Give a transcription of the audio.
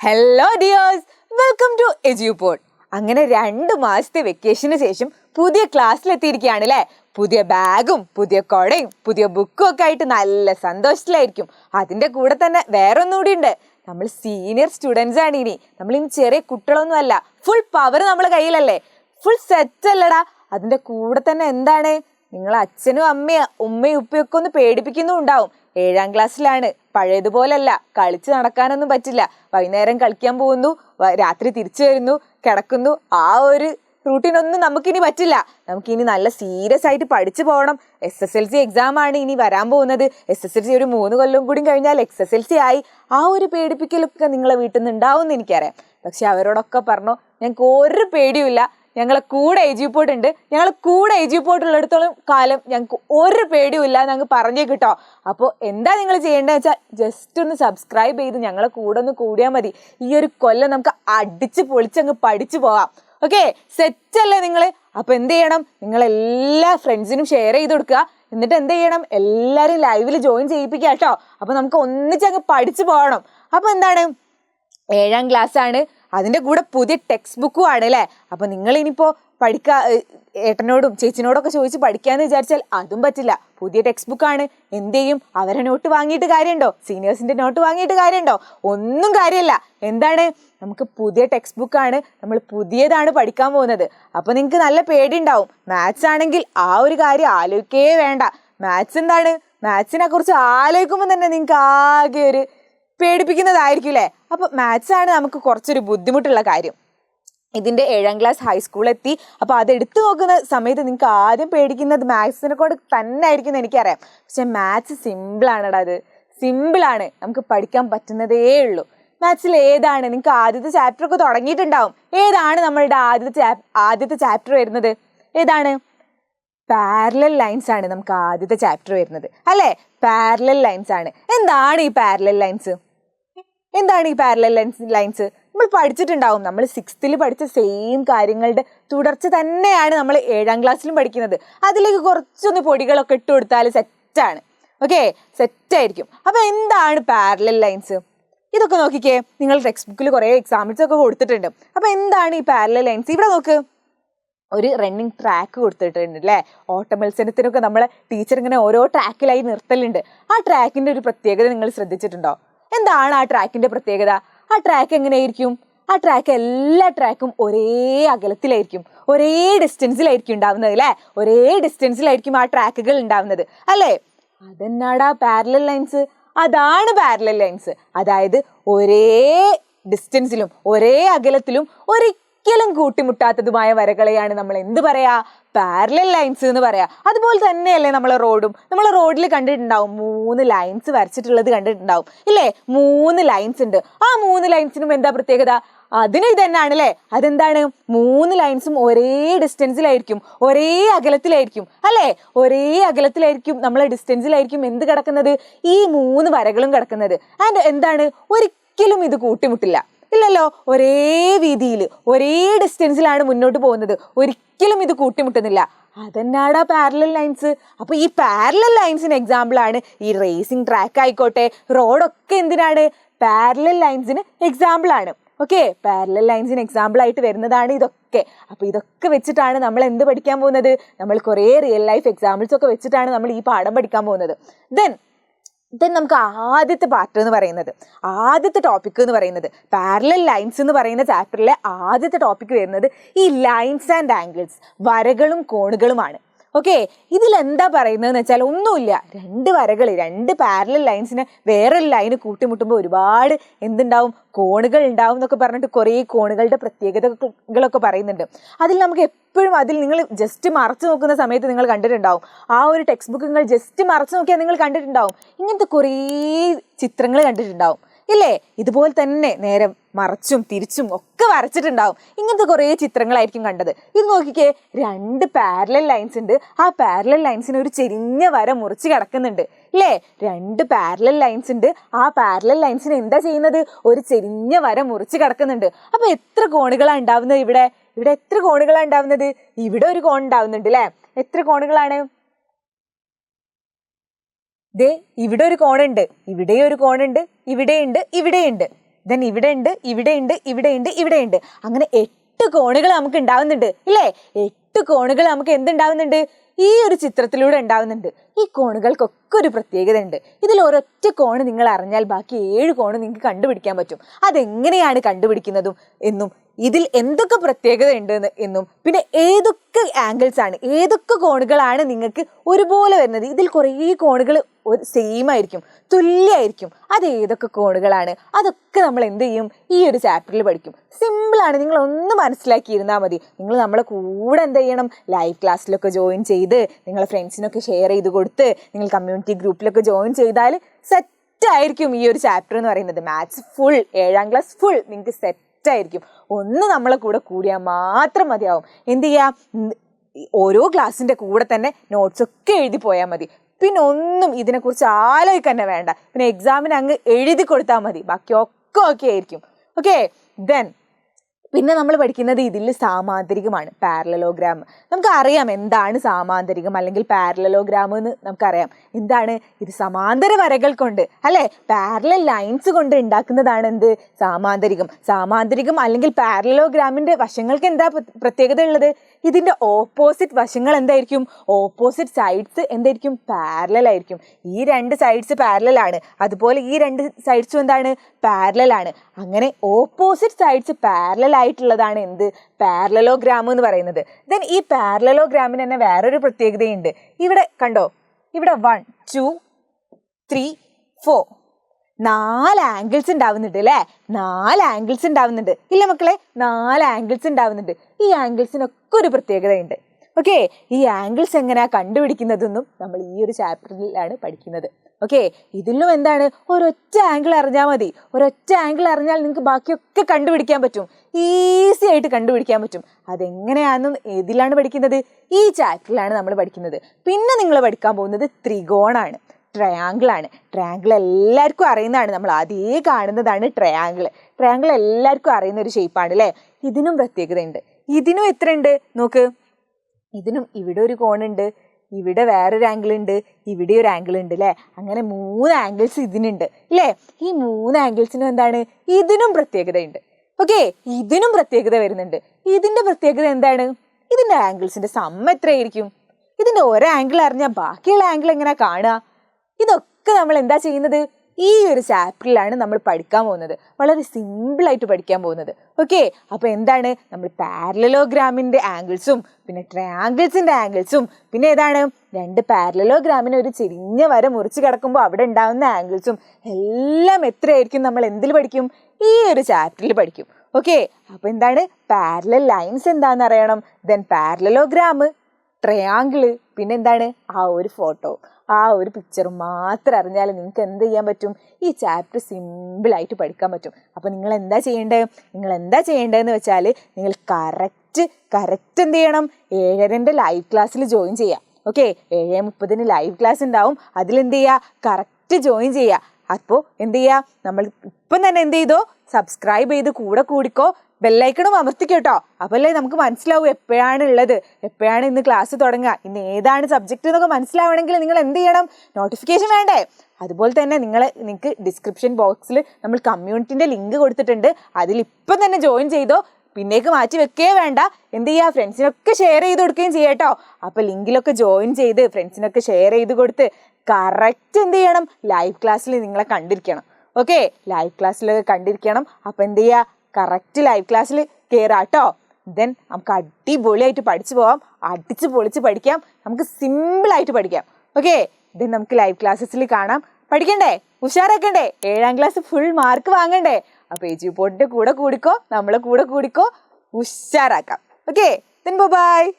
Hello dears welcome to Edupod അങ്ങനെ രണ്ട് മാസത്തെ വെക്കേഷന് ശേഷം പുതിയ ക്ലാസ്സിലെത്തിയിരിക്കുകയാണ് അല്ലേ പുതിയ ബാഗും പുതിയ കൊടയും പുതിയ ബുക്കും ഒക്കെ ആയിട്ട് നല്ല സന്തോഷത്തിലായിരിക്കും. അതിന്റെ കൂടെ തന്നെ വേറെ ഒന്നുകൂടി ഉണ്ട്. നമ്മൾ സീനിയർ സ്റ്റുഡൻസ് ആണ് ഇനി. നമ്മൾ ഇനി ചെറിയ കുട്ടികളൊന്നും അല്ല. ഫുൾ പവർ നമ്മളെ കയ്യിലല്ലേ? ഫുൾ സെറ്റ് അല്ലടാ. അതിന്റെ കൂടെ തന്നെ എന്താണ്? നിങ്ങൾ അച്ഛനും അമ്മയും ഉമ്മയും ഉപ്പയൊക്കെ ഒന്ന് പേടിപ്പിക്കുന്നും ഉണ്ടാവും ഏഴാം ക്ലാസ്സിലാണ് പഴയതുപോലല്ല. കളിച്ച് നടക്കാനൊന്നും പറ്റില്ല. വൈകുന്നേരം കളിക്കാൻ പോകുന്നു രാത്രി തിരിച്ചു വരുന്നു കിടക്കുന്നു. ആ ഒരു റൂട്ടീനൊന്നും നമുക്കിനി പറ്റില്ല. നമുക്കിനി നല്ല സീരിയസ് ആയിട്ട് പഠിച്ചു പോകണം. S S L C exam ആണ് ഇനി വരാൻ പോകുന്നത്. എസ് എസ് എൽ സി ഒരു മൂന്ന് കൊല്ലം കൂടി കഴിഞ്ഞാൽ എക്സ് എസ് എൽ സി ആയി. ആ ഒരു പേടിപ്പിക്കലൊക്കെ നിങ്ങളെ വീട്ടിൽ നിന്ന് ഉണ്ടാവും എന്ന് എനിക്കറിയാം. പക്ഷെ അവരോടൊക്കെ പറഞ്ഞു ഞങ്ങൾക്ക് ഒരു പേടിയുമില്ല. ഞങ്ങളെ കൂടെ എ ജി പോർട്ട് ഉണ്ട് ഞങ്ങൾ കൂടെ എ ജി പോർട്ട് ഉള്ളിടത്തോളം കാലം ഞങ്ങൾക്ക് ഒരു പേടിയും ഇല്ല ഞങ്ങൾക്ക് പറഞ്ഞേ കിട്ടോ. അപ്പോൾ എന്താ നിങ്ങൾ ചെയ്യേണ്ടതെന്ന് വെച്ചാൽ ജസ്റ്റ് ഒന്ന് സബ്സ്ക്രൈബ് ചെയ്ത് ഞങ്ങളെ കൂടെ ഒന്ന് കൂടിയാൽ മതി. ഈ ഒരു കൊല്ലം നമുക്ക് അടിച്ച് പൊളിച്ചങ്ങ് പഠിച്ചു പോവാം ഓക്കെ സെറ്റ് അല്ലേ നിങ്ങൾ അപ്പോൾ എന്ത് ചെയ്യണം? നിങ്ങൾ എല്ലാ ഫ്രണ്ട്സിനും ഷെയർ ചെയ്ത് കൊടുക്കുക. എന്നിട്ട് എന്ത് ചെയ്യണം? എല്ലാവരും ലൈവിൽ ജോയിൻ ചെയ്യിപ്പിക്കുക കേട്ടോ. അപ്പോൾ നമുക്ക് ഒന്നിച്ചങ്ങ് പഠിച്ചു പോകണം. അപ്പോൾ എന്താണ്? ഏഴാം ക്ലാസ് ആണ് അതിന്റെ കൂടെ പുതിയ ടെക്സ്റ്റ് ബുക്കും ആണ് അല്ലേ അപ്പോൾ നിങ്ങൾ ഇനിയിപ്പോൾ പഠിക്കാ ഏട്ടനോടും ചേച്ചിനോടൊക്കെ ചോദിച്ച് പഠിക്കാമെന്ന് വിചാരിച്ചാൽ അതും പറ്റില്ല. പുതിയ ടെക്സ്റ്റ് ബുക്കാണ് എന്ത് ചെയ്യും? അവരെ നോട്ട് വാങ്ങിയിട്ട് കാര്യമുണ്ടോ? സീനിയേഴ്സിന്റെ നോട്ട് വാങ്ങിയിട്ട് കാര്യമുണ്ടോ? ഒന്നും കാര്യമില്ല. എന്താണ്? നമുക്ക് പുതിയ ടെക്സ്റ്റ് ബുക്കാണ് നമ്മൾ പുതിയതാണ് പഠിക്കാൻ പോകുന്നത്. അപ്പോൾ നിങ്ങൾക്ക് നല്ല പേടി ഉണ്ടാവും മാത്സ് ആണെങ്കിൽ ആ ഒരു കാര്യം ആലോചിക്കേ വേണ്ട. മാത്സ് എന്താണ്? മാത്സിനെ കുറിച്ച് ആലോചിക്കുമ്പോൾ തന്നെ നിങ്ങൾക്ക് ആകെ ഒരു പേടിപ്പിക്കുന്നതായിരിക്കും അല്ലേ അപ്പൊ മാത്സ് ആണ് നമുക്ക് കുറച്ചൊരു ബുദ്ധിമുട്ടുള്ള കാര്യം. ഇതിന്റെ ഏഴാം ക്ലാസ് ഹൈസ്കൂൾ എത്തി. അപ്പൊ അത് എടുത്തു നോക്കുന്ന സമയത്ത് നിങ്ങൾക്ക് ആദ്യം പേടിക്കുന്നത് മാത്സിനെ കൊണ്ട് തന്നെ ആയിരിക്കും എന്ന് എനിക്കറിയാം. പക്ഷെ മാത്സ് സിമ്പിൾ ആണെടാ അത്. സിമ്പിൾ ആണ്. നമുക്ക് പഠിക്കാൻ പറ്റുന്നതേ ഉള്ളൂ. മാത്സിൽ ഏതാണ്? നിങ്ങൾക്ക് ആദ്യത്തെ ചാപ്റ്റർ ഒക്കെ തുടങ്ങിയിട്ടുണ്ടാവും. ഏതാണ് നമ്മളുടെ ആദ്യത്തെ ആദ്യത്തെ ചാപ്റ്റർ വരുന്നത്? ഏതാണ്? പാരലൽ ലൈൻസ് ആണ് നമുക്ക് ആദ്യത്തെ ചാപ്റ്റർ വരുന്നത്. അല്ലേ? പാരലൽ ലൈൻസ് ആണ്. എന്താണ് ഈ പാരലൽ ലൈൻസ് എന്താണ് ഈ പാരലൽ ലൈൻസ് ലൈൻസ് നമ്മൾ പഠിച്ചിട്ടുണ്ടാവും. നമ്മൾ സിക്സ്ത്തിൽ പഠിച്ച സെയിം കാര്യങ്ങളുടെ തുടർച്ച തന്നെയാണ് നമ്മൾ ഏഴാം ക്ലാസ്സിലും പഠിക്കുന്നത്. അതിലേക്ക് കുറച്ചൊന്ന് പൊടികളൊക്കെ ഇട്ട് കൊടുത്താൽ സെറ്റാണ് ഓക്കെ സെറ്റായിരിക്കും അപ്പോൾ എന്താണ് പാരലൽ ലൈൻസ് ഇതൊക്കെ നോക്കിക്കേ. നിങ്ങൾ ടെക്സ്റ്റ് ബുക്കിൽ കുറേ എക്സാമ്പിൾസ് ഒക്കെ കൊടുത്തിട്ടുണ്ട്. അപ്പോൾ എന്താണ് ഈ പാരലൽ ലൈൻസ് ഇവിടെ നോക്ക്. ഒരു റണ്ണിങ് ട്രാക്ക് കൊടുത്തിട്ടുണ്ട് അല്ലേ ഓട്ടമത്സരത്തിനൊക്കെ നമ്മളെ ടീച്ചർ ഇങ്ങനെ ഓരോ ട്രാക്കിലായി നിർത്തലുണ്ട്. ആ ട്രാക്കിന്റെ ഒരു പ്രത്യേകത നിങ്ങൾ ശ്രദ്ധിച്ചിട്ടുണ്ടോ? എന്താണ് ആ ട്രാക്കിന്റെ പ്രത്യേകത? ആ ട്രാക്ക് എങ്ങനെയായിരിക്കും? ആ ട്രാക്ക് എല്ലാ ട്രാക്കും ഒരേ അകലത്തിലായിരിക്കും. ഒരേ ഡിസ്റ്റൻസിലായിരിക്കും ഉണ്ടാവുന്നത് അല്ലേ? ഒരേ ഡിസ്റ്റൻസിലായിരിക്കും ആ ട്രാക്കുകൾ ഉണ്ടാവുന്നത്. അല്ലേ? അതെന്നാടാ പാരലൽ ലൈൻസ് അതാണ് പാരലൽ ലൈൻസ് അതായത് ഒരേ ഡിസ്റ്റൻസിലും ഒരേ അകലത്തിലും ഒരിക്കലും കൂട്ടിമുട്ടാത്തതുമായ വരകളെയാണ് നമ്മൾ എന്ത് പറയാ? പാരലൽ ലൈൻസ് എന്ന് പറയാ. അതുപോലെ തന്നെയല്ലേ നമ്മളെ റോഡും. നമ്മൾ റോഡിൽ കണ്ടിട്ടുണ്ടാവും മൂന്ന് ലൈൻസ് വരച്ചിട്ടുള്ളത് കണ്ടിട്ടുണ്ടാവും. ഇല്ലേ? മൂന്ന് ലൈൻസ് ഉണ്ട്. ആ മൂന്ന് ലൈൻസിനും എന്താ പ്രത്യേകത? അതിന് ഇത് തന്നെയാണ് അല്ലേ അതെന്താണ്? മൂന്ന് ലൈൻസും ഒരേ ഡിസ്റ്റൻസിലായിരിക്കും ഒരേ അകലത്തിലായിരിക്കും. അല്ലേ? ഒരേ അകലത്തിലായിരിക്കും നമ്മളെ ഡിസ്റ്റൻസിലായിരിക്കും എന്ത് കിടക്കുന്നത്? ഈ മൂന്ന് വരകളും കിടക്കുന്നത്. ആൻഡ് എന്താണ്? ഒരിക്കലും ഇത് കൂട്ടിമുട്ടില്ല. ഇല്ലല്ലോ ഒരേ വീതിയിൽ ഒരേ ഡിസ്റ്റൻസിലാണ് മുന്നോട്ട് പോകുന്നത്. ഒരിക്കലും ഇത് കൂട്ടിമുട്ടുന്നില്ല. അതെന്നാടാ പാരലൽ ലൈൻസ് അപ്പൊ ഈ പാരലൽ ലൈൻസിന് എക്സാമ്പിൾ ആണ് ഈ റേസിംഗ് ട്രാക്ക് ആയിക്കോട്ടെ റോഡൊക്കെ എന്തിനാണ്? പാരലൽ ലൈൻസിന് എക്സാമ്പിൾ ആണ്. ഓക്കെ പാരലൽ ലൈൻസിന് എക്സാമ്പിൾ ആയിട്ട് വരുന്നതാണ് ഇതൊക്കെ. അപ്പൊ ഇതൊക്കെ വെച്ചിട്ടാണ് നമ്മൾ എന്ത് പഠിക്കാൻ പോകുന്നത്? നമ്മൾ കുറേ റിയൽ ലൈഫ് എക്സാമ്പിൾസ് ഒക്കെ വെച്ചിട്ടാണ് നമ്മൾ ഈ പാഠം പഠിക്കാൻ പോകുന്നത്. ദെൻ ദെൻ നമുക്ക് ആദ്യത്തെ പാർട്ട് എന്ന് പറയുന്നത്. ആദ്യത്തെ ടോപ്പിക് എന്ന് പറയുന്നത്. പാരലൽ ലൈൻസ് എന്ന് പറയുന്ന ചാപ്റ്ററിലെ ആദ്യത്തെ ടോപ്പിക് വരുന്നത് ഈ ലൈൻസ് ആൻഡ് ആംഗിൾസ് വരകളും കോണുകളുമാണ്. ഓക്കെ ഇതിൽ എന്താ പറയുന്നതെന്ന് വെച്ചാൽ ഒന്നുമില്ല. രണ്ട് വരകൾ രണ്ട് പാരലൽ ലൈൻസിനെ വേറൊരു ലൈന് കൂട്ടിമുട്ടുമ്പോൾ ഒരുപാട് എന്തുണ്ടാവും? കോണുകൾ ഉണ്ടാവും എന്നൊക്കെ പറഞ്ഞിട്ട് കുറേ കോണുകളുടെ പ്രത്യേകതകളൊക്കെ പറയുന്നുണ്ട്. അതിൽ നമുക്ക് എപ്പോഴും അതിൽ നിങ്ങൾ ജസ്റ്റ് മറച്ചു നോക്കുന്ന സമയത്ത് നിങ്ങൾ കണ്ടിട്ടുണ്ടാവും. ആ ഒരു ടെക്സ്റ്റ് ബുക്ക് നിങ്ങൾ ജസ്റ്റ് മറച്ചു നോക്കിയാൽ നിങ്ങൾ കണ്ടിട്ടുണ്ടാവും. ഇങ്ങനത്തെ കുറേ ചിത്രങ്ങൾ കണ്ടിട്ടുണ്ടാവും. ഇല്ലേ? ഇതുപോലെ തന്നെ നേരെ മറച്ചും തിരിച്ചും ഒക്കെ വരച്ചിട്ടുണ്ടാവും. ഇങ്ങനത്തെ കുറേ ചിത്രങ്ങളായിരിക്കും കണ്ടത്. ഇത് നോക്കിക്കേ രണ്ട് പാരലൽ ലൈൻസ് ഉണ്ട്. ആ പാരലൽ ലൈൻസിന് ഒരു ചെരിഞ്ഞ വര മുറിച്ച് കിടക്കുന്നുണ്ട്. ഇല്ലേ? രണ്ട് പാരലൽ ലൈൻസ് ഉണ്ട്. ആ പാരലൽ ലൈൻസിന് എന്താ ചെയ്യുന്നത്? ഒരു ചെരിഞ്ഞ വര മുറിച്ച് കിടക്കുന്നുണ്ട്. അപ്പൊ എത്ര കോണുകളാണ് ഉണ്ടാവുന്നത് ഇവിടെ? ഇവിടെ എത്ര കോണുകളാണ് ഉണ്ടാവുന്നത്? ഇവിടെ ഒരു കോൺ ഉണ്ടാവുന്നുണ്ട് അല്ലേ എത്ര കോണുകളാണ്? ദേ ഇവിടെ ഒരു കോണുണ്ട്. ഇവിടെ ഒരു കോണുണ്ട്. ഇവിടെയുണ്ട് ഇവിടെയുണ്ട് ദെൻ ഇവിടെ ഉണ്ട്. ഇവിടെ ഉണ്ട്. ഇവിടെ ഉണ്ട്. ഇവിടെ ഉണ്ട്. അങ്ങനെ എട്ട് കോണുകൾ നമുക്ക് ഉണ്ടാവുന്നുണ്ട്. ഇല്ലേ? എട്ട് കോണുകൾ നമുക്ക് എന്തുണ്ടാവുന്നുണ്ട്? ഈ ഒരു ചിത്രത്തിലൂടെ ഉണ്ടാവുന്നുണ്ട്. ഈ കോണുകൾക്കൊക്കെ ഒരു പ്രത്യേകത ഉണ്ട് ഇതിൽ ഒരൊറ്റ കോണ് നിങ്ങൾ അറിഞ്ഞാൽ ബാക്കി ഏഴ് കോണ് നിങ്ങൾക്ക് കണ്ടുപിടിക്കാൻ പറ്റും. അതെങ്ങനെയാണ് കണ്ടുപിടിക്കുന്നതും എന്നും ഇതിൽ എന്തൊക്കെ പ്രത്യേകത ഉണ്ട് എന്നും പിന്നെ ഏതൊക്കെ ആംഗിൾസ് ആണ്. ഏതൊക്കെ കോണുകളാണ് നിങ്ങൾക്ക് ഒരുപോലെ വരുന്നത്? ഇതിൽ കുറേ കോണുകൾ ഒരു സെയിം ആയിരിക്കും. തുല്യമായിരിക്കും അത് ഏതൊക്കെ കോണുകളാണ്? അതൊക്കെ നമ്മൾ എന്ത് ചെയ്യും? ഈ ഒരു ചാപ്റ്ററിൽ പഠിക്കും. സിമ്പിളാണ് നിങ്ങൾ ഒന്ന് മനസ്സിലാക്കിയിരുന്നാൽ മതി. നിങ്ങൾ നമ്മളെ കൂടെ എന്ത് ചെയ്യണം? ലൈവ് ക്ലാസ്സിലൊക്കെ ജോയിൻ ചെയ്ത് നിങ്ങളെ ഫ്രണ്ട്സിനൊക്കെ ഷെയർ ചെയ്ത് കൊടുത്ത് നിങ്ങൾ കമ്മ്യൂണിറ്റി ഗ്രൂപ്പിലൊക്കെ ജോയിൻ ചെയ്താൽ സെറ്റ് ആയിരിക്കും ഈ ഒരു ചാപ്റ്റർ എന്ന് പറയുന്നത്. മാത്സ് ഫുൾ ഏഴാം ക്ലാസ് ഫുൾ നിങ്ങൾക്ക് സെറ്റ് ആയിരിക്കും ഒന്ന് നമ്മളെ കൂടെ കൂടിയാൽ മാത്രം മതിയാവും. എന്ത് ചെയ്യാം? ഓരോ ക്ലാസ്സിന്റെ കൂടെ തന്നെ നോട്ട്സ് ഒക്കെ എഴുതി പോയാൽ മതി. പിന്നെ ഒന്നും ഇതിനെക്കുറിച്ച് ആലോചിക്കാൻ തന്നെ വേണ്ട. പിന്നെ എക്സാമിന് അങ്ങ് എഴുതി കൊടുത്താൽ മതി. ബാക്കി ഒക്കെ ഓക്കെ ആയിരിക്കും. ഓക്കെ ദെൻ പിന്നെ നമ്മൾ പഠിക്കുന്നത് ഇതിൽ സാമാന്തരികമാണ്. പാരലലോഗ്രാം നമുക്കറിയാം എന്താണ് സാമാന്തരികം അല്ലെങ്കിൽ പാരലലോഗ്രാം എന്ന് നമുക്കറിയാം. എന്താണ്? ഇത് സമാന്തര വരകൾ കൊണ്ട് അല്ലേ? പാരലൽ ലൈൻസ് കൊണ്ട് ഉണ്ടാക്കുന്നതാണ് എന്ത്? സാമാന്തരികം. സാമാന്തരികം അല്ലെങ്കിൽ പാരലലോഗ്രാമിന്റെ വശങ്ങൾക്ക് എന്താ പ്ര- പ്രത്യേകത ഉള്ളത്? ഇതിന്റെ ഓപ്പോസിറ്റ് വശങ്ങൾ എന്തായിരിക്കും? ഓപ്പോസിറ്റ് സൈഡ്സ് എന്തായിരിക്കും? പാരലായിരിക്കും ഈ രണ്ട് സൈഡ്സ് പാരലാണ് അതുപോലെ ഈ രണ്ട് സൈഡ്സും എന്താണ്? പാരലാണ് അങ്ങനെ ഓപ്പോസിറ്റ് സൈഡ്സ് പാരലായിട്ടുള്ളതാണ് എന്ത്? പാരലലോഗ്രാം എന്ന് പറയുന്നത്. ദെൻ ഈ പാരലലോഗ്രാമിന് തന്നെ വേറൊരു പ്രത്യേകതയുണ്ട്. ഇവിടെ കണ്ടോ? ഇവിടെ വൺ ടു ത്രീ ഫോർ നാല് ആംഗിൾസ് ഉണ്ടാവുന്നുണ്ട് അല്ലേ നാല് ആംഗിൾസ് ഉണ്ടാവുന്നുണ്ട് ഇല്ല മക്കളെ നാല് ആംഗിൾസ് ഉണ്ടാവുന്നുണ്ട് ഈ ആംഗിൾസിനൊക്കെ ഒരു പ്രത്യേകതയുണ്ട്. ഓക്കെ ഈ ആംഗിൾസ് എങ്ങനെയാണ് കണ്ടുപിടിക്കുന്നതെന്നും നമ്മൾ ഈ ഒരു ചാപ്റ്ററിലാണ് പഠിക്കുന്നത്. ഓക്കെ ഇതിലും എന്താണ്? ഒരൊറ്റ ആംഗിൾ അറിഞ്ഞാൽ മതി. ഒരൊറ്റ ആംഗിൾ അറിഞ്ഞാൽ നിങ്ങൾക്ക് ബാക്കിയൊക്കെ കണ്ടുപിടിക്കാൻ പറ്റും. ഈസി ആയിട്ട് കണ്ടുപിടിക്കാൻ പറ്റും. അതെങ്ങനെയാണെന്നും ഏതിലാണ് പഠിക്കുന്നത്? ഈ ചാപ്റ്ററിലാണ് നമ്മൾ പഠിക്കുന്നത്. പിന്നെ നിങ്ങൾ പഠിക്കാൻ പോകുന്നത് ത്രികോണാണ്. ട്രയാങ്കിൾ ആണ്. ട്രയാങ്കിൾ എല്ലാവർക്കും അറിയുന്നതാണ്. നമ്മൾ ആദ്യമേ കാണുന്നതാണ് ട്രയാങ്കിൾ ട്രയാങ്കിൾ എല്ലാവർക്കും അറിയുന്ന ഒരു ഷേപ്പാണ് അല്ലേ ഇതിനും പ്രത്യേകതയുണ്ട്. ഇതിനും എത്ര ഉണ്ട് നോക്ക്. ഇതിനും ഇവിടെ ഒരു കോണുണ്ട് ഇവിടെ വേറൊരു ആംഗിൾ ഉണ്ട്. ഇവിടെ ഒരു ആംഗിൾ ഉണ്ട് അല്ലേ അങ്ങനെ മൂന്ന് ആംഗിൾസ് ഇതിനുണ്ട് അല്ലേ ഈ മൂന്ന് ആംഗിൾസിനും എന്താണ്? ഇതിനും പ്രത്യേകതയുണ്ട്. ഓക്കെ ഇതിനും പ്രത്യേകത വരുന്നുണ്ട്. ഇതിന്റെ പ്രത്യേകത എന്താണ്? ഇതിന്റെ ആംഗിൾസിന്റെ സമ്മ എത്രയായിരിക്കും? ഇതിന്റെ ഒരു ആംഗിൾ അറിഞ്ഞാൽ ബാക്കിയുള്ള ആംഗിൾ എങ്ങനെ കാണുക? ഇതൊക്കെ നമ്മൾ എന്താ ചെയ്യുന്നത്? ഈ ഒരു ചാപ്റ്ററിലാണ് നമ്മൾ പഠിക്കാൻ പോകുന്നത്. വളരെ സിമ്പിൾ ആയിട്ട് പഠിക്കാൻ പോകുന്നത്. ഓക്കെ അപ്പോൾ എന്താണ്? നമ്മൾ പാരലലോഗ്രാമിന്റെ ആംഗിൾസും പിന്നെ ട്രയാങ്കിൾസിന്റെ ആംഗിൾസും പിന്നെ ഏതാണ്? രണ്ട് പാരലലോഗ്രാമിന് ഒരു ചെരിഞ്ഞ വര മുറിച്ച് കിടക്കുമ്പോൾ അവിടെ ഉണ്ടാകുന്ന ആംഗിൾസും എല്ലാം എത്രയായിരിക്കും നമ്മൾ എന്തിൽ പഠിക്കും? ഈ ഒരു ചാപ്റ്ററിൽ പഠിക്കും. ഓക്കെ അപ്പോൾ എന്താണ്? പാരലൽ ലൈൻസ് എന്താണെന്ന് അറിയണം? ദെൻ പാരലലോഗ്രാം ട്രയാങ്കിൾ പിന്നെ എന്താണ്? ആ ഒരു ഫോട്ടോ ആ ഒരു പിക്ചർ മാത്രം അറിഞ്ഞാൽ നിങ്ങൾക്ക് എന്ത് ചെയ്യാൻ പറ്റും? ഈ ചാപ്റ്റർ സിമ്പിളായിട്ട് പഠിക്കാൻ പറ്റും. അപ്പോൾ നിങ്ങൾ എന്താ ചെയ്യേണ്ടത് നിങ്ങൾ എന്താ ചെയ്യേണ്ടതെന്ന് വെച്ചാൽ നിങ്ങൾ കറക്റ്റ് കറക്റ്റ് എന്ത് ചെയ്യണം? ഏഴരന്റെ ലൈവ് ക്ലാസ്സിൽ ജോയിൻ ചെയ്യാം. ഓക്കെ ഏഴ് മുപ്പതിന് ലൈവ് ക്ലാസ് ഉണ്ടാവും അതിലെന്ത് ചെയ്യുക കറക്റ്റ് ജോയിൻ ചെയ്യുക അപ്പോൾ എന്ത് ചെയ്യുക നമ്മൾ ഇപ്പം തന്നെ എന്ത് ചെയ്തോ? സബ്സ്ക്രൈബ് ചെയ്ത് കൂടെ കൂടിക്കോ. ബെല്ലൈക്കണും അമർത്തിക്കോ കേട്ടോ അപ്പല്ലേ നമുക്ക് മനസ്സിലാവും എപ്പോഴാണ് ഉള്ളത് എപ്പോഴാണ് ഇന്ന് ക്ലാസ് തുടങ്ങുക. ഇന്ന് ഏതാണ് സബ്ജക്റ്റ് എന്നൊക്കെ മനസ്സിലാവണമെങ്കിൽ നിങ്ങൾ എന്ത് ചെയ്യണം? നോട്ടിഫിക്കേഷൻ വേണ്ടേ? അതുപോലെ തന്നെ നിങ്ങൾ നിങ്ങൾക്ക് ഡിസ്ക്രിപ്ഷൻ ബോക്സിൽ നമ്മൾ കമ്മ്യൂണിറ്റിന്റെ ലിങ്ക് കൊടുത്തിട്ടുണ്ട്. അതിൽ ഇപ്പം തന്നെ ജോയിൻ ചെയ്തോ. പിന്നേക്ക് മാറ്റി വെക്കേ വേണ്ട. എന്ത് ചെയ്യുക? ഫ്രണ്ട്സിനൊക്കെ ഷെയർ ചെയ്ത് കൊടുക്കുകയും ചെയ്യട്ടോ അപ്പോൾ ലിങ്കിലൊക്കെ ജോയിൻ ചെയ്ത് ഫ്രണ്ട്സിനൊക്കെ ഷെയർ ചെയ്ത് കൊടുത്ത് കറക്റ്റ് എന്ത് ചെയ്യണം? ലൈവ് ക്ലാസ്സിൽ നിങ്ങളെ കണ്ടിരിക്കണം. ഓക്കെ ലൈവ് ക്ലാസ്സിലൊക്കെ കണ്ടിരിക്കണം. അപ്പോൾ എന്ത് ചെയ്യുക? കറക്റ്റ് ലൈവ് ക്ലാസ്സിൽ കയറാട്ടോ ദെൻ നമുക്ക് അടിപൊളിയായിട്ട് പഠിച്ചു പോവാം. അടിച്ച് പൊളിച്ച് പഠിക്കാം. നമുക്ക് സിമ്പിളായിട്ട് പഠിക്കാം. ഓക്കെ ദെൻ നമുക്ക് ലൈവ് ക്ലാസ്സസിൽ കാണാം. പഠിക്കണ്ടേ? ഉഷാറാക്കണ്ടേ? ഏഴാം ക്ലാസ് ഫുൾ മാർക്ക് വാങ്ങണ്ടേ? അപ്പോൾ എജു പോട്ടിന്റെ കൂടെ കൂടിക്കോ നമ്മളെ കൂടെ കൂടിക്കോ. ഉഷാറാക്കാം. Okay then bye